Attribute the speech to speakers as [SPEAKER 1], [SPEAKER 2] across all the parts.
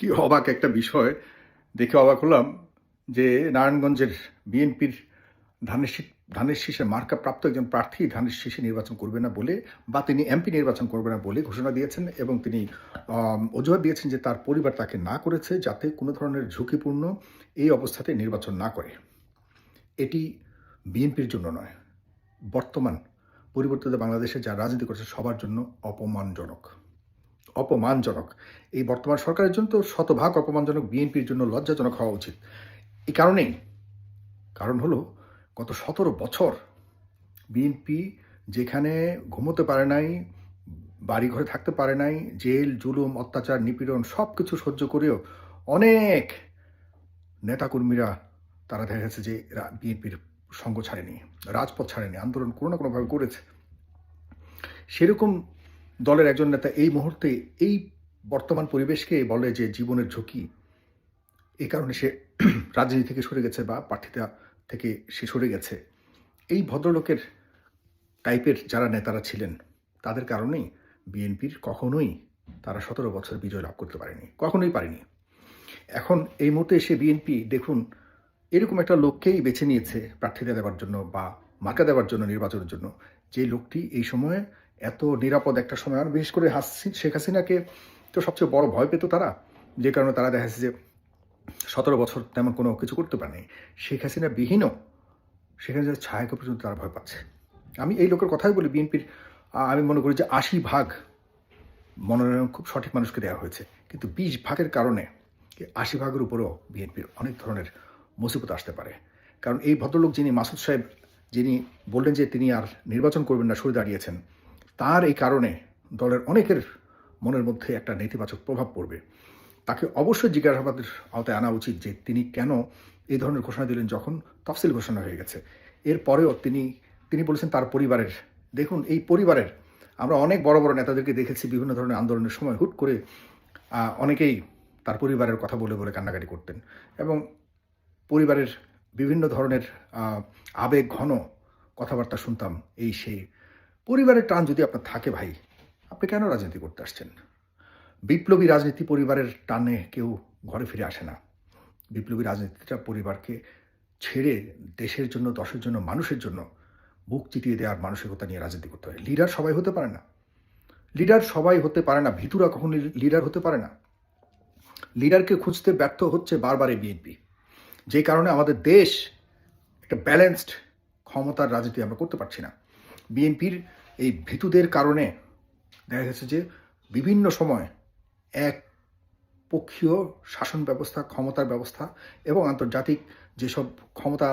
[SPEAKER 1] কি অবাক একটা বিষয়। দেখে অবাক হলাম যে নারায়ণগঞ্জের বিএনপির ধানের শীষ ধানের শীষের মার্কা প্রাপ্ত একজন প্রার্থী ধানের শীষে নির্বাচন করবে না বলে বা তিনি এমপি নির্বাচন করবে না বলে ঘোষণা দিয়েছেন এবং তিনি অজুহাত দিয়েছেন যে তার পরিবার তাকে না করেছে যাতে কোনো ধরনের ঝুঁকিপূর্ণ এই অবস্থাতে নির্বাচন না করে। এটি বিএনপির জন্য নয়, বর্তমান পরিবর্তিত বাংলাদেশে যা রাজনীতি করছে সবার জন্য অপমানজনক। অপমানজনক। এই বর্তমান সরকারের জন্য তো শতভাগ অপমানজনক বিএনপির জন্য লজ্জাজনক হওয়া উচিত। এই কারণেই, কারণ হলো, গত সতেরো বছর বিএনপি যেখানে ঘুমোতে পারে নাই বাড়ি ঘরে থাকতে পারে নাই, জেল, জুলুম, অত্যাচার, নিপীড়ন সব কিছু সহ্য করেও অনেক নেতাকর্মীরা, তারা দেখা গেছে যে বিএনপির সঙ্গ ছাড়েনি, রাজপথ ছাড়েনি, আন্দোলন কোনো না কোনোভাবে করেছে। সেরকম দলের একজন নেতা এই মুহূর্তে এই বর্তমান পরিবেশকে বলে যে জীবনের ঝুঁকি এই কারণে সে রাজনীতি থেকে সরে গেছে বা প্রার্থিতা থেকে সে সরে গেছে। এই ভদ্রলোকের টাইপের যারা নেতারা ছিলেন, তাদের কারণেই বিএনপির কখনোই তারা সতেরো বছর বিজয় লাভ করতে পারেনি, কখনোই পারেনি। এখন এই মুহূর্তে এসে বিএনপি দেখুন, এরকম একটা লোককেই বেছে নিয়েছে প্রার্থিতা দেওয়ার জন্য বা মার্কা দেওয়ার জন্য, নির্বাচনের জন্য। যে লোকটি এই সময়ে এত নিরাপদ একটা সময়। আর বিশেষ করে হাসি শেখ হাসিনাকে তো সবচেয়ে বড় ভয় পেত তারা। যে কারণে তারা দেখা যে সতেরো বছর তেমন কোনো কিছু করতে পারেনি। শেখ হাসিনা বিহীনও সেখানে যে ছায়াকে পর্যন্ত তারা ভয় পাচ্ছে। আমি এই লোকের কথাই বলি, বিএনপির আমি মনে করি যে আশি ভাগ মনোনয়ন খুব সঠিক মানুষকে দেওয়া হয়েছে। কিন্তু বিশ ভাগের কারণে আশি ভাগের উপরেও বিএনপির অনেক ধরনের মুসিবত আসতে পারে। কারণ এই ভদ্রলোক যিনি মাসুদ সাহেব, যিনি বললেন যে তিনি আর নির্বাচন করবেন না, সরে দাঁড়িয়েছেন তার এই কারণে দলের অনেকের মনের মধ্যে একটা নেতিবাচক প্রভাব পড়বে। তাকে অবশ্যই জিজ্ঞাসাবাদের আওতায় আনা উচিত যে তিনি কেন এই ধরনের ঘোষণা দিলেন যখন তফসিল ঘোষণা হয়ে গেছে। এরপরেও তিনি তিনি বলেছেন তার পরিবারের, দেখুন এই পরিবারের, আমরা অনেক বড় বড় নেতাদেরকে দেখেছি বিভিন্ন ধরনের আন্দোলনের সময় হুট করে অনেকেই তার পরিবারের কথা বলে বলে কান্নাকাটি করতেন এবং পরিবারের বিভিন্ন ধরনের আবেগ ঘন কথাবার্তা শুনতাম এই সেই পরিবারের টান যদি আপনার থাকে ভাই, আপনি কেন রাজনীতি করতে আসছেন? বিপ্লবী রাজনীতি পরিবারের টানে কেউ ঘরে ফিরে আসে না। বিপ্লবী রাজনীতিটা পরিবারকে ছেড়ে দেশের জন্য, দশের জন্য, মানুষের জন্য বুক চিতিয়ে দেওয়ার মানসিকতা নিয়ে রাজনীতি করতে হয়। লিডার সবাই হতে পারে না। লিডার সবাই হতে পারে না, ভিতুরা কখনো লিডার হতে পারে না। লিডারকে খুঁজতে ব্যর্থ হচ্ছে বারবার বিএনপি। যে কারণে আমাদের দেশ একটা ব্যালেন্সড ক্ষমতার রাজনীতি আমরা করতে পারছি না। বিএনপির এই ভীতুদের কারণে দেখা গেছে যে বিভিন্ন সময় এক পক্ষীয় শাসন ব্যবস্থা, ক্ষমতার ব্যবস্থা এবং আন্তর্জাতিক যেসব ক্ষমতা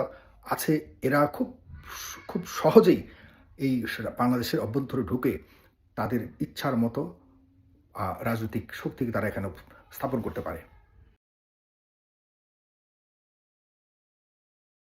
[SPEAKER 1] আছে, এরা খুব খুব সহজেই এই বাংলাদেশের অভ্যন্তরে ঢুকে তাদের ইচ্ছার মতো রাজনৈতিক শক্তিকে তারা এখানে স্থাপন করতে পারে।